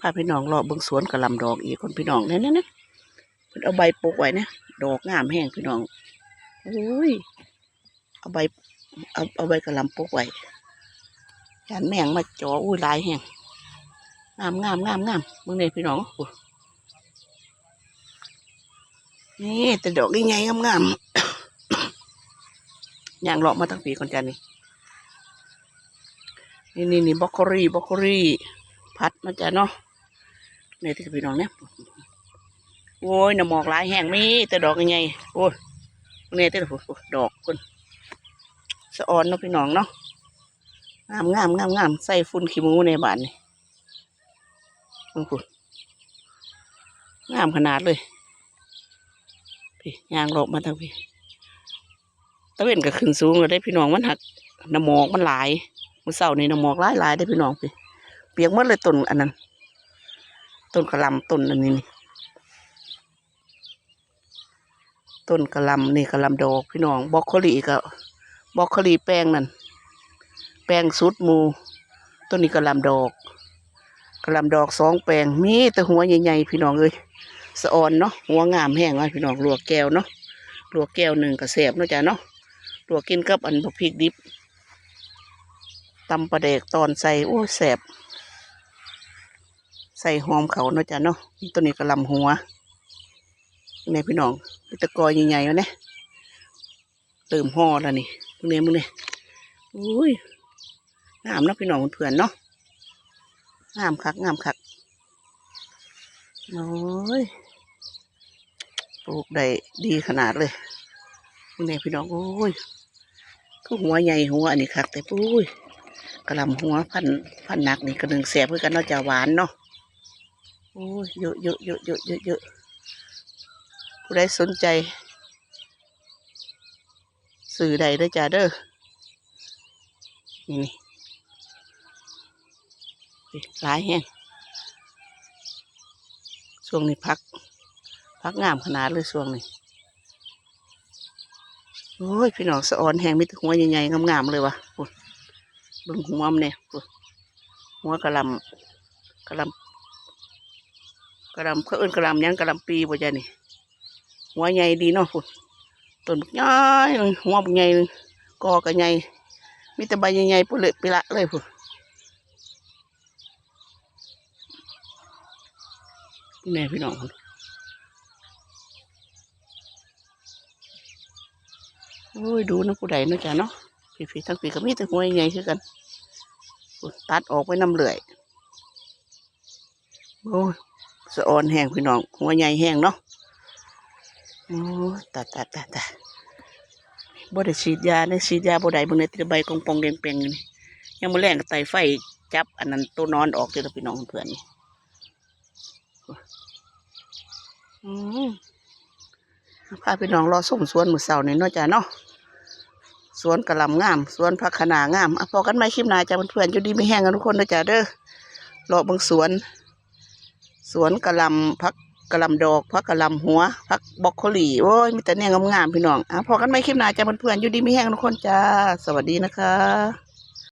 พาพี่น้องเลาะเบิ่งสวนกระลำดอกอีกคนพี่น้องเนี่ยนี่ยเพิ่นเอาใบปลูกไว้นี่ยดอกงามแห้งพี่น้องโอ้ยเอาใบเอาเอาใบกระลำปลูกไว้ยานแมงมาจ่ออุ้ยลายแห้งงามงามงามงามเบิ่งเนี่ยพี่น้องโอ้นี่แต่ดอกใหญ่ๆงามๆย่างเลาะมาตั้งปีก่อนจ้านี่นี่นี่นี่บล็อกโคลี่บล็อกโคลี่พัดมาจ้ะเนาะ นี่ยที่พี่น้องเนี่ยโอ้ยน้ำหมอกหลายแห้งมีแต่ดอกใหญ่ๆโอ้ยเนี่แต่โอ้โหดอกคนสะออนเนาะพี่น้องเนาะงามงามงามงามใส่ฝุ่นขี้มูในบ้านนี่โอ้โหงามขนาดเลยพี่ยางเลาะมาทั้งพี่ตะเวนก็ขึ้นสูงเลยได้พี่น้องมันหักน้ำหมอกมันหลายมือเสาร์นี่น้ำหมอกหลายหลายได้พี่น้องพี่เปียกมดเลยต้นอันนั้น ต้นกระลำต้นอันนี้นี่ต้นกระลำนี่กระลำดอกพี่น้องบล็อกโคลีก็บล็อกโคลีแป้งนั่นแป้งสุดมูต้นนี้กระลำดอกกระลำดอกสองแปลงมีแต่หัวใหญ่ๆพี่น้องเอ้ยสะออนเนาะหัวงามแห้งเลยพี่น้องลวกแก้วเนาะลวกแก้วหนึ่งก็แสบเนาะจ้ะเนาะตัวกินกับอันบักพริกดิบตำปลาแดกตอนใส่โอ้แสบ ใส่หอมเขาเนาะจ้ะเนาะตัวนี้กระลำหัวนี่พี่น้องมีตะกอยใหญ่ๆวะเนี่ยเติมห่อแล้วนี่มึงเนี่ยมึงเนี่ยอุ้ยงามเนาะพี่น้องเพื่อนเนาะงามคักงามคักโอ้ยปลูกได้ดีขนาดเลยมึงเนี่ยพี่น้องโอ้ยก็หัวใหญ่หัวอันนี้คักแต่ปุ้ยกระลำหัวพันพันหนักนี่กระหนึ่งแสบเพื่อกันเนาะจะหวานเนาะ อ้ยเยอะเยอะเยอะเยอะเยอะเยอะผู้ใดสนใจ สื่อใดเด้อจ้าเด้อนี่นี่หลายแห้งช่วงนี้พัก พักงามขนาดเลยช่วงนี้โอ้ย พี่น้องสะออนแหงมีแต่หัวใหญ่ๆงามๆเลยวะโอ้ยบิ่งหัวมเนี่ยหัวกระลำกระลำ กระลำเขาเอิ้นกระลำยังกระลำปีบ่จ้ะนี่หัวใหญ่ดีเนาะพุ่นต้นบักใหญ่หัวบักใหญ่กอก็ใหญ่มีแต่ใบใหญ่ๆปุ่เลยไปละเลยพุ่นแน่พี่น้องพุ่นโอ้ยดูนะผู้ใดเนาะจ้ะเนาะพี่พี่ทั้งปีก็มีแต่หัวใหญ่คือกันตัดออกไปน้ำเหลื่อยโอ้ย สะออนแห้งพี่น้องหัวใหญ่แห้งเนาะโอ้ตายตายตายตายบ่ได้ฉีดยาเนี่ยฉีดยาบ่ได้บางในติดใบกองปองแดงเปงอยู่นี่ยังมาแรงกับไตไฟจับ อันนั้นตัวนอนออกเจอพี่น้องเพื่อนนี่อพาพี่น้องรอส้มสวนมือเสาร์นี่เนาะจ้ะเนาะสวนกระหลำงาม สวนผักขนางามอะพอกันไหมคลิปหน้าจ้ะเพื่อนๆอยู่ดีไม่แห้งกันทุกคนนะจ้ะเด้อรอบางสวน สวนกระลำพักกระลำดอกพักกระลำหัวพักบล็อกโคลี่โอ้ยมีแต่เนี่ยงามๆพี่น้องอะพอกันไม่คลิปหน้าจ้ะเพื่อนๆอยู่ดีไม่แห้งทุกคนจ้า สวัสดีนะคะ